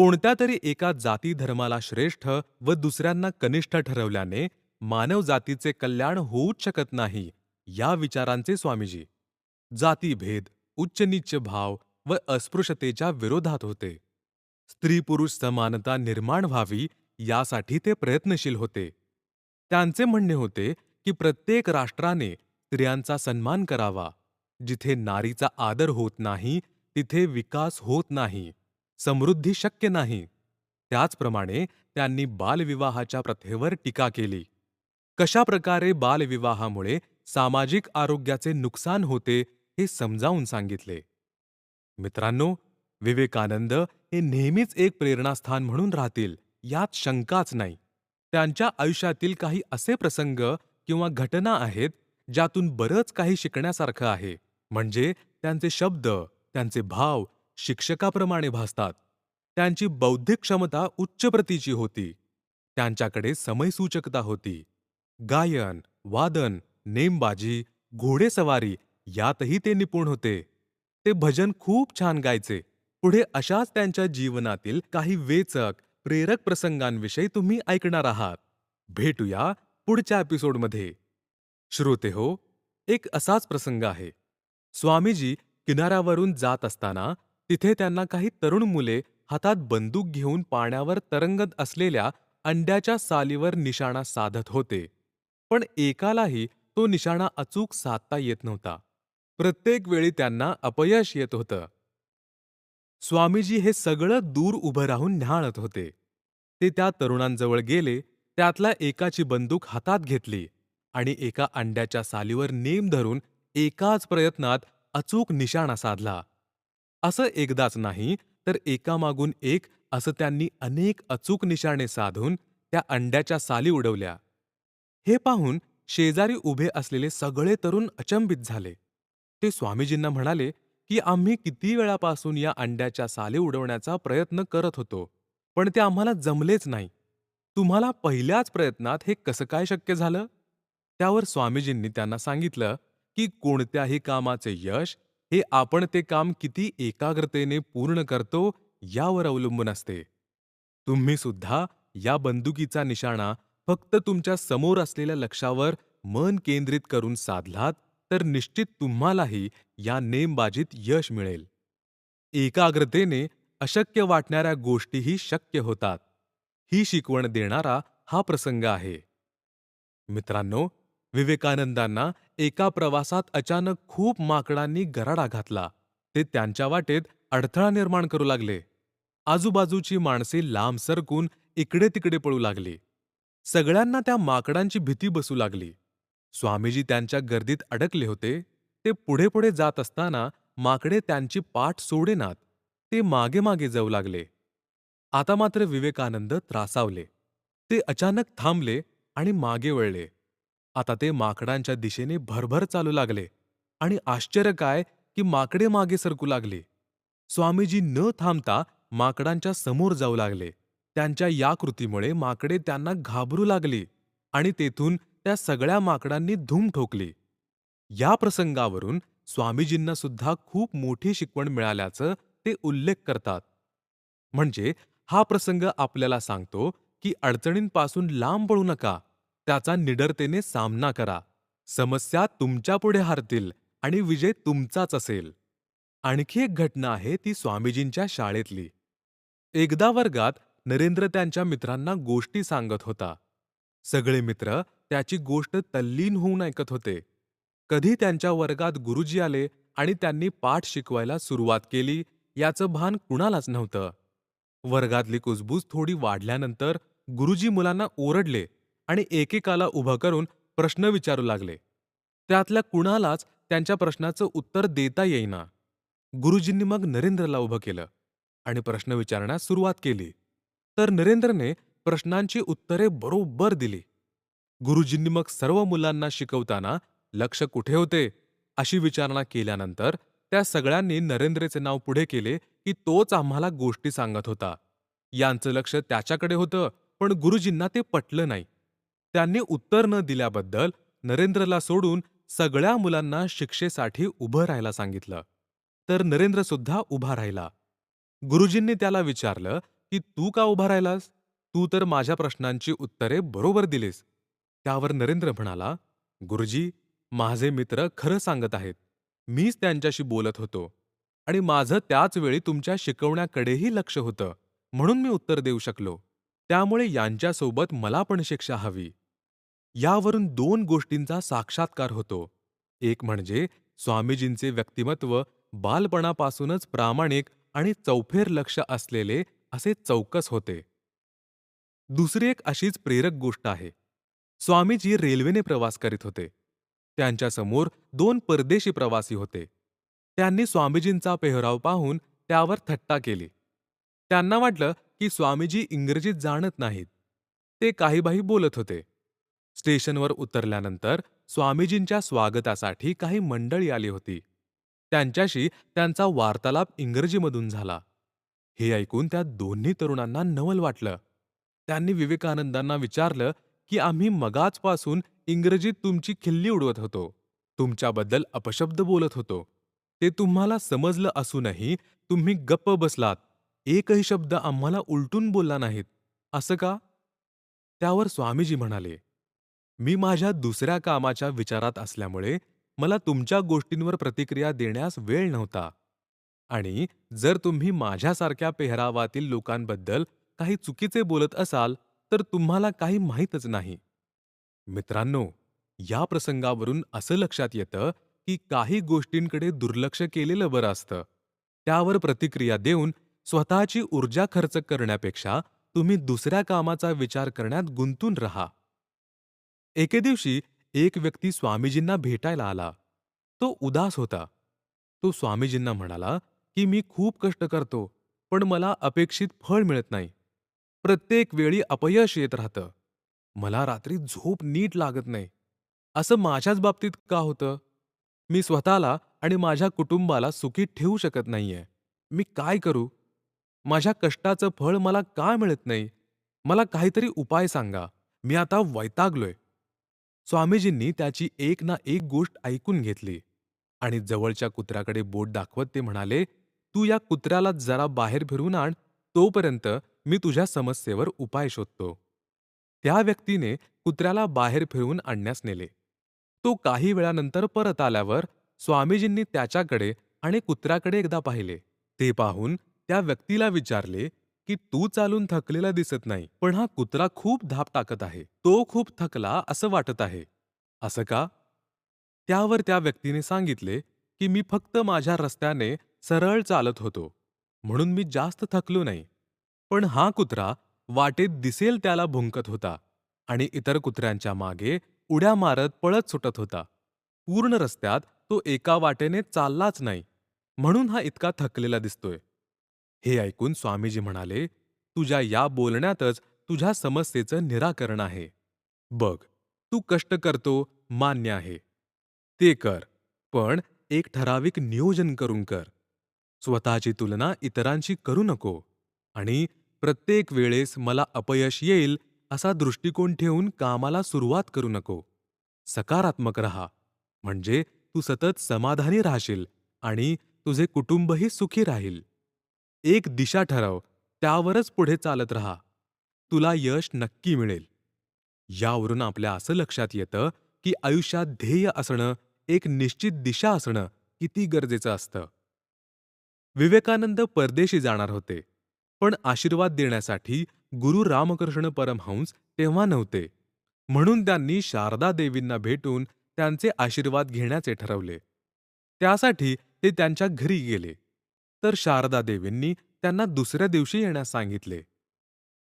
कोणत्या तरी एका जाती धर्माला श्रेष्ठ व दुसऱ्यांना कनिष्ठ ठरवल्याने मानव जातीचे कल्याण होऊच शकत नाही या विचारांचे स्वामीजी. जातीभेद उच्च भाव व अस्पृश्यतेच्या विरोधात होते. स्त्री पुरुष समानता निर्माण व्हावी यासाठी ते प्रयत्नशील होते. त्यांचे म्हणणे होते की प्रत्येक राष्ट्राने स्त्रियांचा सन्मान करावा. जिथे नारीचा आदर होत नाही तिथे विकास होत नाही. समृद्धी शक्य नाही. त्याचप्रमाणे त्यांनी बालविवाहाच्या प्रथेवर टीका केली. कशा प्रकारे बालविवाहामुळे सामाजिक आरोग्याचे नुकसान होते हे समजावून सांगितले. मित्रांनो विवेकानंद हे नेहमीच एक प्रेरणास्थान म्हणून राहतील यात शंकाच नाही. त्यांच्या आयुष्यातील काही असे प्रसंग किंवा घटना आहेत ज्यातून बरंच काही शिकण्यासारखं आहे. म्हणजे त्यांचे शब्द त्यांचे भाव शिक्षकाप्रमाणे भासतात. त्यांची बौद्धिक क्षमता उच्च प्रतीची होती. त्यांच्याकडे समयसूचकता होती. गायन वादन नेमबाजी घोडेसवारी यातही ते निपुण होते. ते भजन खूप छान गायचे. पुढे अशाच त्यांच्या जीवनातील काही वेचक प्रेरक प्रसंगांविषयी तुम्ही ऐकणार आहात. भेटूया पुढच्या एपिसोडमध्ये. श्रोते हो एक असाच प्रसंग आहे. स्वामीजी किनाऱ्यावरून जात असताना तिथे त्यांना काही तरुण मुले हातात बंदूक घेऊन पाण्यावर तरंगत असलेल्या अंड्याच्या सालीवर निशाणा साधत होते. पण एकालाही तो निशाणा अचूक साधता येत नव्हता. प्रत्येक वेळी त्यांना अपयश येत होतं. स्वामीजी हे सगळं दूर उभं राहून न्याहाळत होते. ते त्या तरुणांजवळ गेले त्यातल्या एकाची बंदूक हातात घेतली आणि एका अंड्याच्या सालीवर नेम धरून एकाच प्रयत्नात अचूक निशाणा साधला. असं एकदाच नाही तर एकामागून एक असं त्यांनी अनेक अचूक निशाणे साधून त्या अंड्याच्या साली उडवल्या. हे पाहून शेजारी उभे असलेले सगळे तरुण अचंबित झाले. ते स्वामीजींना म्हणाले की आम्ही किती वेळापासून या अंड्याच्या साली उडवण्याचा प्रयत्न करत होतो पण ते आम्हाला जमलेच नाही. तुम्हाला पहिल्याच प्रयत्नात हे कसं काय शक्य झालं? त्यावर स्वामीजींनी त्यांना सांगितलं की कोणत्याही कामाचे यश हे आपण ते काम किती एकाग्रतेने पूर्ण करतो यावर अवलंबून असते. तुम्ही सुद्धा या बंदुकीचा निशाणा फक्त तुमच्यासमोर असलेल्या लक्षावर मन केंद्रित करून साधलात तर निश्चित तुम्हालाही या नेमबाजीत यश मिळेल. एकाग्रतेने अशक्य वाटणाऱ्या गोष्टीही शक्य होतात. ही शिकवण देणारा हा प्रसंग आहे. मित्रांनो विवेकानंदांना एका प्रवासात अचानक खूप माकडांनी गराडा घातला. ते त्यांच्या वाटेत अडथळा निर्माण करू लागले. आजूबाजूची माणसे लांब सरकून इकडे तिकडे पळू लागली. सगळ्यांना त्या माकडांची भीती बसू लागली. स्वामीजी त्यांच्या गर्दीत अडकले होते. ते पुढे पुढे जात असताना माकडे त्यांची पाठ सोडेनात. ते मागे मागे जाऊ लागले. आता मात्र विवेकानंद त्रासावले. ते अचानक थांबले आणि मागे वळले. आता ते माकडांच्या दिशेने भरभर चालू लागले. आणि आश्चर्य काय की माकडे मागे सरकू लागले. स्वामीजी न थांबता माकडांच्या समोर जाऊ लागले. त्यांच्या या कृतीमुळे माकडे त्यांना घाबरू लागली आणि तेथून त्या सगळ्या माकडांनी धूम ठोकली. या प्रसंगावरून स्वामीजींना सुद्धा खूप मोठी शिकवण मिळाल्याचं ते उल्लेख करतात. म्हणजे हा प्रसंग आपल्याला सांगतो की अडचणींपासून लांब पळू नका. त्याचा निडरतेने सामना करा. समस्या तुमच्यापुढे हारतील आणि विजय तुमचाच असेल. आणखी एक घटना आहे ती स्वामीजींच्या शाळेतली. एकदा वर्गात नरेंद्र त्यांच्या मित्रांना गोष्टी सांगत होता. सगळे मित्र त्याची गोष्ट तल्लीन होऊन ऐकत होते. कधी त्यांच्या वर्गात गुरुजी आले आणि त्यांनी पाठ शिकवायला सुरुवात केली याचं भान कुणालाच नव्हतं. वर्गातली कुजबूज थोडी वाढल्यानंतर गुरुजी मुलांना ओरडले आणि एकेकाला उभं करून प्रश्न विचारू लागले. त्यातल्या कुणालाच त्यांच्या प्रश्नाचं उत्तर देता येईना. गुरुजींनी मग नरेंद्रला उभं केलं आणि प्रश्न विचारण्यास सुरुवात केली. तर नरेंद्रने प्रश्नांची उत्तरे बरोबर दिली. गुरुजींनी मग सर्व मुलांना शिकवताना लक्ष कुठे होते? अशी विचारणा केल्यानंतर त्या सगळ्यांनी नरेंद्रचे नाव पुढे केले की तोच आम्हाला गोष्टी सांगत होता. यांचं लक्ष त्याच्याकडे होतं पण गुरुजींना ते पटलं नाही. त्यांनी उत्तर न दिल्याबद्दल नरेंद्रला सोडून सगळ्या मुलांना शिक्षेसाठी उभं राहायला सांगितलं. तर नरेंद्र सुद्धा उभा राहिला. गुरुजींनी त्याला विचारलं की तू का उभा राहिलास? तू तर माझ्या प्रश्नांची उत्तरे बरोबर दिलीस. त्यावर नरेंद्र म्हणाला गुरुजी माझे मित्र खरं सांगत आहेत. मीच त्यांच्याशी बोलत होतो आणि माझं त्याच वेळी तुमच्या शिकवण्याकडेही लक्ष होतं. म्हणून मी उत्तर देऊ शकलो. त्यामुळे यांच्यासोबत मला पण शिक्षा हवी. यावरून दोन गोष्टींचा साक्षात्कार होतो. एक म्हणजे स्वामीजींचे व्यक्तिमत्व बालपणापासूनच प्रामाणिक आणि चौफेर लक्ष असलेले असे चौकस होते. दुसरी एक अशीच प्रेरक गोष्ट आहे. स्वामीजी रेल्वेने प्रवास करीत होते. त्यांच्यासमोर दोन परदेशी प्रवासी होते. त्यांनी स्वामीजींचा पेहराव पाहून त्यावर थट्टा केली. त्यांना वाटलं की स्वामीजी इंग्रजीत जाणत नाहीत. ते काहीबाही बोलत होते. स्टेशनवर उतरल्यानंतर स्वामीजींच्या स्वागतासाठी काही मंडळी आली होती. त्यांच्याशी त्यांचा वार्तालाप इंग्रजीमधून झाला. हे ऐकून त्या दोन्ही तरुणांना नवल वाटलं. त्यांनी विवेकानंदांना विचारलं की आम्ही मगाचपासून इंग्रजीत तुमची खिल्ली उडवत होतो. तुमच्याबद्दल अपशब्द बोलत होतो. ते तुम्हाला समजलं असूनही तुम्ही गप्प बसलात. एकही शब्द आम्हाला उलटून बोलला नाहीत. असं का? त्यावर स्वामीजी म्हणाले मी माझ्या दुसऱ्या कामाच्या विचारात असल्यामुळे मला तुमच्या गोष्टींवर प्रतिक्रिया देण्यास वेळ नव्हता. आणि जर तुम्ही माझ्यासारख्या पेहरावातील लोकांबद्दल काही चुकीचे बोलत असाल तर तुम्हाला काही माहीतच नाही. मित्रांनो या प्रसंगावरून असं लक्षात येतं की काही गोष्टींकडे दुर्लक्ष केलेलं बरं असतं. त्यावर प्रतिक्रिया देऊन स्वतःची ऊर्जा खर्च करण्यापेक्षा तुम्ही दुसऱ्या कामाचा विचार करण्यात गुंतून राहा. एके दिवशी एक व्यक्ती स्वामीजींना भेटायला आला. तो उदास होता. तो स्वामीजींना म्हणाला की मी खूप कष्ट करतो पण मला अपेक्षित फळ मिळत नाही. प्रत्येक वेळी अपयश येत राहतं. मला रात्री झोप नीट लागत नाही. असं माझ्याच बाबतीत का होतं? मी स्वतःला आणि माझ्या कुटुंबाला सुखी ठेवू शकत नाहीये. मी काय करू? माझ्या कष्टाचं फळ मला का मिळत नाही? मला काहीतरी उपाय सांगा. मी आता वैतागलोय. स्वामीजींनी त्याची एक ना एक गोष्ट ऐकून घेतली आणि जवळच्या कुत्र्याकडे बोट दाखवत ते म्हणाले तू या कुत्र्याला जरा बाहेर फिरून आण तोपर्यंत मी तुझ्या समस्येवर उपाय शोधतो. त्या व्यक्तीने कुत्र्याला बाहेर फिरवून आणण्यास नेले. तो काही वेळानंतर परत आल्यावर स्वामीजींनी त्याच्याकडे आणि कुत्र्याकडे एकदा पाहिले. ते पाहून त्या व्यक्तीला विचारले की तू चालून थकलेला दिसत नाही पण हा कुत्रा खूप धाप टाकत आहे. तो खूप थकला असं वाटत आहे. असं का? त्यावर त्या व्यक्तीने सांगितले की मी फक्त माझ्या रस्त्याने सरळ चालत होतो. म्हणून मी जास्त थकलो नाही. पण हा कुत्रा वाटेत दिसेल त्याला भुंकत होता आणि इतर कुत्र्यांच्या मागे उड्या मारत पळत सुटत होता. पूर्ण रस्त्यात तो एका वाटेने चाललाच नाही. म्हणून हा इतका थकलेला दिसतोय. हे ऐकून स्वामीजी म्हणाले तुझ्या या बोलण्यातच तुझ्या समस्येचं निराकरण आहे. बघ तू कष्ट करतो मान्य आहे. ते कर पण एक ठराविक नियोजन करून कर. स्वतःची तुलना इतरांशी करू नको आणि प्रत्येक वेळेस मला अपयश येईल असा दृष्टिकोन ठेवून कामाला सुरुवात करू नको. सकारात्मक रहा. म्हणजे तू सतत समाधानी राहशील आणि तुझे कुटुंबही सुखी राहील. एक दिशा ठरव त्यावरच पुढे चालत राहा. तुला यश नक्की मिळेल. यावरून आपल्या असं लक्षात येतं की आयुष्यात ध्येय असणं एक निश्चित दिशा असणं किती गरजेचं असतं. विवेकानंद परदेशी जाणार होते पण आशीर्वाद देण्यासाठी गुरु रामकृष्ण परमहंस तेव्हा नव्हते. म्हणून त्यांनी शारदा देवींना भेटून त्यांचे आशीर्वाद घेण्याचे ठरवले. त्यासाठी ते त्यांच्या घरी गेले. तर शारदा देवींनी त्यांना दुसऱ्या दिवशी येण्यास सांगितले.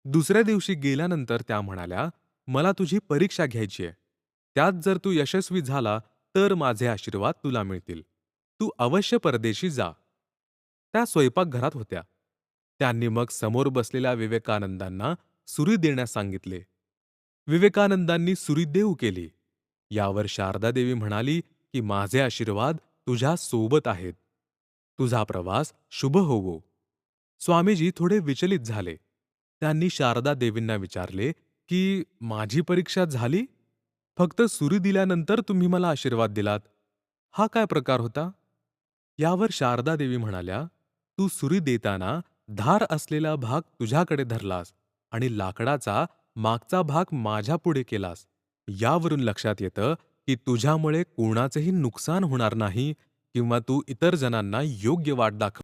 दुसऱ्या दिवशी गेल्यानंतर त्या म्हणाल्या मला तुझी परीक्षा घ्यायची आहे. त्यात जर तू यशस्वी झाला तर माझे आशीर्वाद तुला मिळतील. तू अवश्य परदेशी जा. त्या स्वयंपाकघरात होत्या. त्यांनी मग समोर बसलेल्या विवेकानंदांना सुरी देण्यास सांगितले. विवेकानंदांनी सुरी देऊ केली. यावर शारदा देवी म्हणाली की माझे आशीर्वाद तुझ्या सोबत आहेत. तुझा प्रवास शुभ होवो. स्वामीजी थोडे विचलित झाले. त्यांनी शारदा देवींना विचारले की माझी परीक्षा झाली? फक्त सुरी दिल्यानंतर तुम्ही मला आशीर्वाद दिलात. हा काय प्रकार होता? यावर शारदा देवी म्हणाल्या तू सुरी देताना धार असलेला भाग तुझ्याकडे धरलास आणि लाकडाचा मागचा भाग माझ्या पुढे केलास. यावरून लक्षात येतं की तुझ्यामुळे कोणाचेही नुकसान होणार नाही किंवा तू इतर जणांना योग्य वाट दाखव.